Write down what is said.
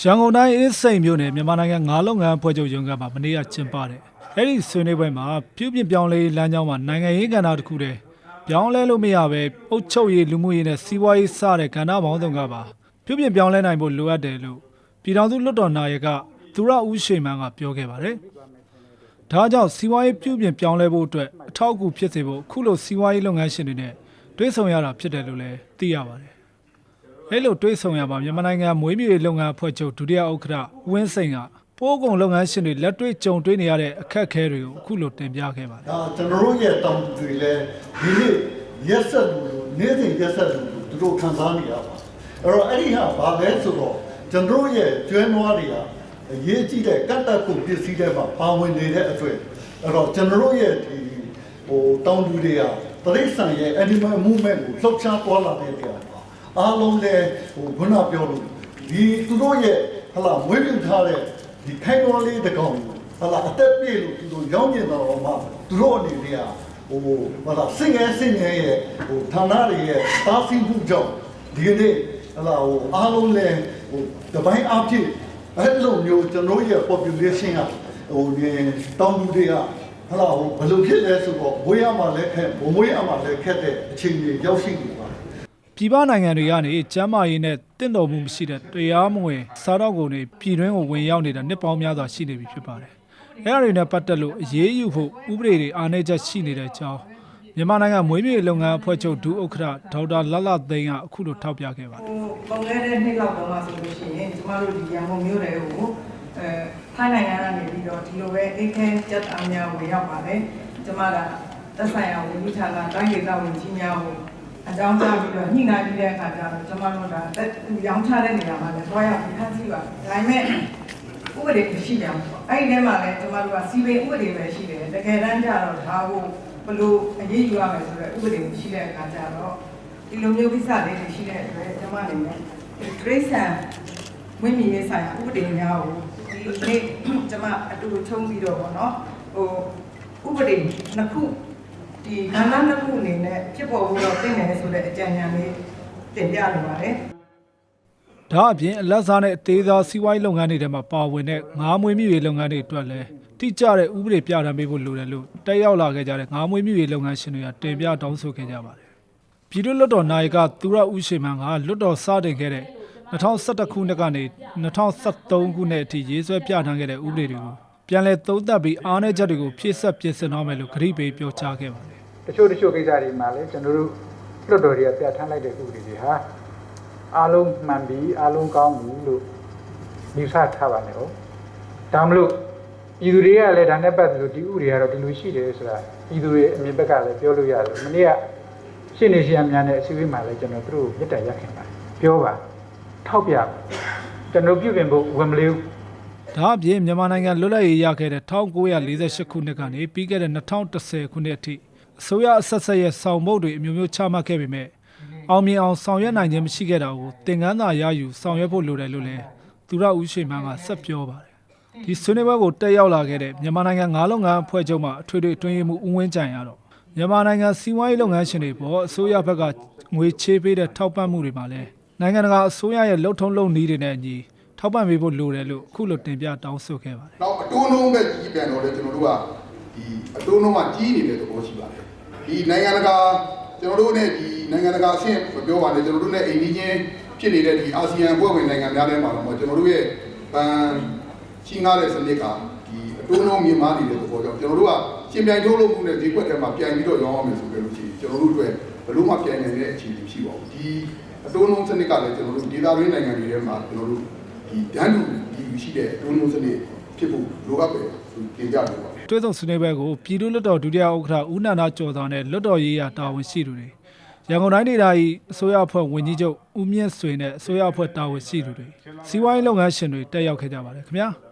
ရန်ကုန်တိုင်းအင်းစိန်မြို့နယ်မြန်မာနိုင်ငံငါးလုပ်ငန်းအဖွဲ့ချုပ်ရုံးကမှမနေ့ကကျင်းပတယ်။အဲ့ဒီဆွေးနွေးပွဲမှာပြုပြင်ပြောင်းလဲရေးလမ်းကြောင်းမှာနိုင်ငံရေးကဏ္ဍတစ်ခုတည်းပြောင်းလဲလို့မရပဲအုပ်ချုပ်ရေးလူမှုရေးနဲ့စီးပွားရေးစတဲ့ကဏ္ဍပေါင်းစုံကပါပြုပြင်ပြောင်းလဲနိုင်ဖို့လိုအပ်တယ်လို့ပြည်ထောင်စုလွှတ်တော်နာယကသူရဦးရှိန်မန်းကပြောခဲ့ပါတယ်။ဒါကြောင့်စီးပွားရေးပြုပြင်ပြောင်းလဲဖို့အတွက်အထောက်အကူဖြစ်စေဖို့အခုလိုစီးပွားရေးလုပ်ငန်းရှင်တွေနဲ့တွဲဆောင်ရတာဖြစ်တယ်လို့လည်းသိရပါတယ်။ အဲလိုတွေးဆောင်ရပါမြန်မာနိုင်ငံမွေးမြူရေးလုပ်ငန်းအဖွဲ့ချုပ်ဒုတိယဥက္ကဋ္ဌဝင်းစိန်ကပိုးကုံလုပ်ငန်းရှင်တွေလက်တွေ့ကြုံတွေ့နေရတဲ့အခက်အခဲတွေကိုအခုလိုတင်ပြခဲ့ပါတယ်ဒါကျွန်တော်တို့ရဲ့တောင်းတွေလည်းဒီနေ့ရက်ဆက်လူလူနေ့စဉ်ရက်ဆက်လူလူသူတို့ခံစားနေရပါအဲ့တော့အဲ့ဒီဟာဘာလဲဆိုတော့ကျွန်တော်တို့ရဲ့ကျွဲနွားတွေကအရေးကြီးတဲ့ကတ်တက်ကိုပစ္စည်းတွေမှာပါဝင်နေတဲ့အတွက်အဲ့တော့ကျွန်တော်တို့ရဲ့ဒီဟိုတောင်းတူတွေကပရိစ္ဆန်ရဲ့ animal movement ကိုလှုပ်ရှားသွားလာတဲ့နေရာမှာ အားလုံးလည်းဟိုခုနပြောလို့ဒီသူတို့ရဲ့ဟလာမွေးမြူထားတဲ့ဒီခိုင်တော်လေးတစ်ကောင်ကိုဟလာအသက်ပြည့်လို့သူတို့ရောင်းကျင်တော့မှသူတို့အနေနဲ့ကဟိုဟလာစင်ငယ်စင်ငယ်ရဲ့ဟိုဌာနတွေရဲ့တားဆီးမှုကြောင့်ဒီကနေ့ဟလာဟိုအားလုံးလည်းဟိုတပိုင်းအဖြစ်အဲ့လိုမျိုးကျွန်တော်ရဲ့ population ကဟိုဒီတောင်သူတွေကဟလာဟိုဘယ်လိုဖြစ်လဲဆိုတော့မွေးရမှာလည်းခက်မမွေးရမှာလည်းခက်တဲ့အခြေအနေရောက်ရှိနေပါတယ် ပြည်ပနိုင်ငံတွေကနေကျမ်းမာရေးနဲ့တင့်တော်မှုမရှိတဲ့တရားမဝင်စားတော့ကုန်တွေပြည်တွင်းကိုဝင်ရောက်နေတာနှစ်ပေါင်းများစွာရှိနေပြီဖြစ်ပါတယ်အဲဒါတွေနဲ့ပတ်သက်လို့အရေးယူဖို့ဥပဒေတွေအားနည်းချက်ရှိနေတဲ့အကြောင်းမြန်မာနိုင်ငံမွေးမြူရေးလုပ်ငန်းအဖွဲ့ချုပ်ဒုဥက္ကဋ္ဌဒေါက်တာလလသိန်းကအခုလိုထောက်ပြခဲ့ပါတယ်ဟိုပုံခဲ့တဲ့နှစ်လောက်တော့မှဆိုလို့ရှိရင်ကျမတို့ဒီရန်ကုန်မြို့နယ်ကိုအဲထိုင်းနိုင်ငံကနေပြီးတော့ဒီလိုပဲအိတ်ခဲကြက်သားများဝင်ရောက်ပါတယ်ကျမကသက်ဆိုင်ရာဝန်ကြီးဌာနတိုင်းဒေသဝန်ကြီးများကို အကြောင်းကြားပြီးတော့ညှိနှိုင်းပြီးတဲ့အခါကျတော့ကျမတို့ကတက်ရောင်းချတဲ့နေရာမှာလည်းတွားရောက်ပြီးခန်းစီပါဒါပေမဲ့ဥပဒေမရှိကြဘူးပေါ့အဲ့ဒီထဲမှာလည်းကျမတို့ကစီပင်ဥပဒေပဲရှိတယ်တကယ်တမ်းကျတော့ဒါကိုဘယ်လိုအရေးယူရမလဲဆိုတော့ဥပဒေမရှိတဲ့အခါကျတော့ဒီလိုမျိုးကိစ္စလေးတွေရှိတဲ့အတွက်ကျွန်မအနေနဲ့ဒီဒရိษံဝိမြဉ်ရေးဆိုင်ရာဥပဒေများကိုဒီနေ့ကျွန်မအတူချုံးပြီးတော့ဗောနော်ဟိုဥပဒေနှစ်ခု ဒီကဏ္ဍနှစ်ခုအနေနဲ့ဖြစ်ပေါ်ဖို့တော့တင်တယ်ဆိုတဲ့အကြံဉာဏ်လေးတင်ပြလိုပါတယ်ဒါအပြင်အလက်စားနဲ့အသေးစားစီးပွားရေးလုပ်ငန်းတွေထဲမှာပါဝင်တဲ့ငါးမွေးမြူရေးလုပ်ငန်းတွေအတွက်လည်းတိကျတဲ့ဥပဒေပြဋ္ဌာန်းပေးဖို့လိုတယ်လို့တက်ရောက်လာခဲ့ကြတဲ့ငါးမွေးမြူရေးလုပ်ငန်းရှင်တွေကတင်ပြတောင်းဆိုခဲ့ကြပါတယ်။ပြည်သူ့လွှတ်တော်နာယကသူရဦးရှိမန်းကလွှတ်တော်စတင်ခဲ့တဲ့2011ခုနှစ်ကနေ2013ခုနှစ်အထိရေးဆွဲပြဋ္ဌာန်းခဲ့တဲ့ဥပဒေတွေကို ပြန်လည်သုံးသပ်ပြီးအားနည်းချက်တွေကိုဖြည့်ဆပ်ပြင်ဆင်တော့မယ်လို့ခရီးပေးပြောကြားခဲ့ပါတယ်တချို့တချို့ကိစ္စတွေမှာလည်းကျွန်တော်တို့လွတ်တော်တွေကပြဋ္ဌာန်းလိုက်တဲ့ဥပဒေတွေဟာအားလုံးမှန်ပြီအားလုံးကောင်းပြီလို့ယူဆထားပါနဲ့ဟုတ်ဒါမလို့ပြည်သူတွေကလည်းဒါနဲ့ပတ်သက်လို့ဒီဥပဒေကတော့ဒီလိုရှိတယ်ဆိုတာပြည်သူတွေအမြင်ဘက်ကလည်းပြောလို့ရတယ်မနေ့ကရှင်းနေရှင်းများနဲ့အစည်းအဝေးမှာလည်းကျွန်တော်တို့မြတ်တရရခင်ပါတယ်ပြောပါထောက်ပြပါကျွန်တော်ပြုပြင်ဖို့ဝင်မလေးဘူး။ ဒါအပြင်မြန်မာနိုင်ငံလွတ်လပ်ရေးရခဲ့တဲ့1948ခုနှစ်ကနေပြီးခဲ့တဲ့2010ခုနှစ်အထိအစိုးရအဆက်ဆက်ရဲ့ဆောင်မုတ်တွေအမျိုးမျိုးချမှတ်ခဲ့ပေမဲ့အောင်မြင်အောင်ဆောင်ရွက်နိုင်ခြင်းမရှိခဲ့တာကိုသင်ခန်းစာရယူဆောင်ရွက်ဖို့လိုတယ်လို့လည်းသူရဦးရှိမန်းကဆက်ပြောပါတယ်။ဒီဆွေးနွေးပွဲကိုတက်ရောက်လာခဲ့တဲ့မြန်မာနိုင်ငံငါးလုပ်ငန်းအဖွဲ့ချုပ်မှအထွေထွေအတွင်းရေးမှူးဦးဝင်းကြိုင်ကတော့မြန်မာနိုင်ငံစီးပွားရေးလုပ်ငန်းရှင်တွေပေါ်အစိုးရဘက်ကငွေချေးပေးတဲ့ထောက်ပံ့မှုတွေမှာလည်းနိုင်ငံတကာအစိုးရရဲ့လှုပ်ထုံးလုပ်နည်းတွေနဲ့အညီ ထောက်ပံ့ပေးဖို့လိုတယ်လို့အခုလိုတင်ပြတောင်းဆိုခဲ့ပါတယ်နောက်အတိုးနှုံးပဲကြီးပြန်တော့လေကျွန်တော်တို့ကဒီအတိုးနှုံးကကြီးနေတဲ့သဘောရှိပါတယ်ဒီနိုင်ငံတကာကျွန်တော်တို့နဲ့ဒီနိုင်ငံတကာအဆင့်မပြောပါနဲ့ကျွန်တော်တို့နဲ့အိန္ဒိချင်းဖြစ်နေတဲ့ဒီအာဆီယံအဖွဲ့ဝင်နိုင်ငံများထဲမှာတော့ကျွန်တော်တို့ရဲ့ဗန်ချင်းကားတဲ့စနစ်ကဒီအတိုးနှုံးမြင့်မားနေတဲ့သဘောကြောင့်ကျွန်တော်တို့ကရှင်ပြိုင်ထုတ်လုပ်မှုနဲ့ဒီခွက်ထဲမှာပြိုင်ပြီးတော့ရောင်းအောင်မယ်ဆိုကြလို့ရှိရင်ကျွန်တော်တို့အတွက်ဘယ်လို့မှပြိုင်နိုင်တဲ့အခြေအနေမရှိပါဘူးဒီအတိုးနှုံးစနစ်ကလည်းကျွန်တော်တို့ဒေသတွင်းနိုင်ငံတွေထဲမှာကျွန်တော်တို့ ဒီဒန်းတူဒီရှိတဲ့အတိုးနှုံးစနစ်ဖြစ်ဖို့လိုအပ်တယ်ဆိုတင်ပြလိုပါတယ်တွဲဆောင်ဆွေးနွေးပွဲကိုပြည်သူ့လွှတ်တော်ဒုတိယဥက္ကဋ္ဌဦးနန္ဒကျော်သာနဲ့လွှတ်တော်ရေးရာတာဝန်ရှိသူတွေရန်ကုန်တိုင်းဒေသကြီးအစိုးရအဖွဲ့ဝန်ကြီးချုပ်ဦးမြင့်ဆွေနဲ့အစိုးရအဖွဲ့တာဝန်ရှိသူတွေစီးပွားရေးလုပ်ငန်းရှင်တွေတက်ရောက်ခဲ့ကြပါတယ်ခင်ဗျာ။